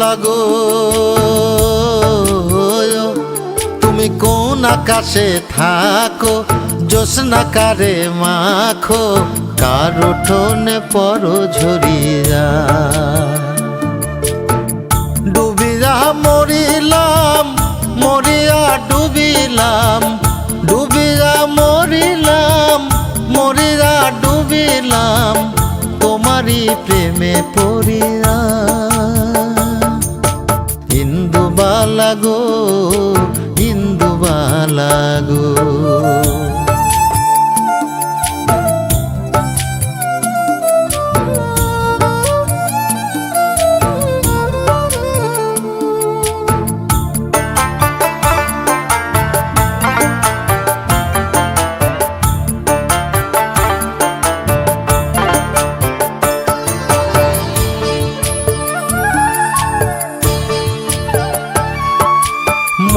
লাগো তুমি কোন আকাশে থাকো জোসনাকারে মাখো, কার ঠোনে পর ঝরিয়া। ডুবিয়া মরিলাম, মরিয়া ডুবিলাম, ডুবিয়া মরিলাম, মরিয়া ডুবিলাম, তোমারই প্রেমে পড়ে বালাগো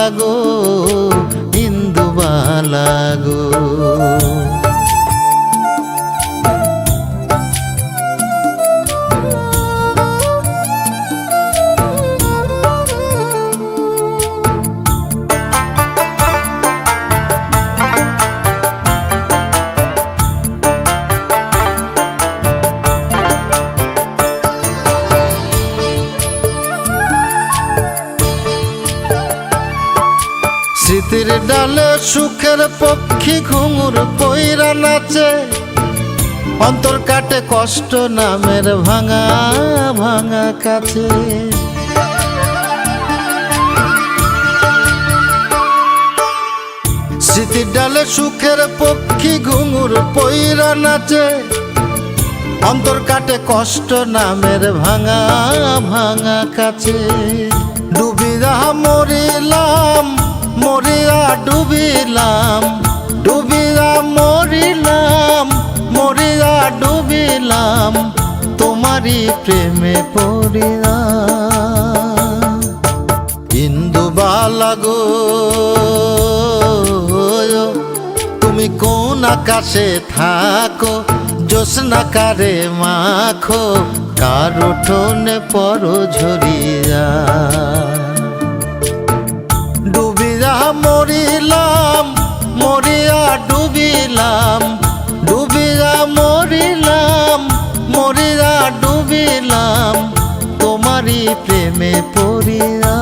বালাগো ইন্দু বালাগো স্মৃতির ডালে সুখের পক্ষী ঘুঙুর পইরা নাচে। অন্তর কাটে কষ্ট নামের ভাঙা ভাঙা কাছে। স্মৃতির ডালে সুখের পক্ষী ঘুঙুর পইরা নাচে। অন্তর কাটে কষ্ট নামের ভাঙা ভাঙা কাছে। ডুবিয়া মরিলাম ডুবিলাম তোমারই প্রেমে পড়িয়া ইন্দু বালাগো তুমি কোন আকাশে থাকো জোসনাকারে মাখো, কার উঠোনে পর ঝরিয়া। ডুবিলাম তোমারই প্রেমে পড়িয়া।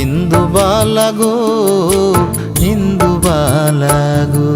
ইন্দু বালাগো ইন্দু বালাগো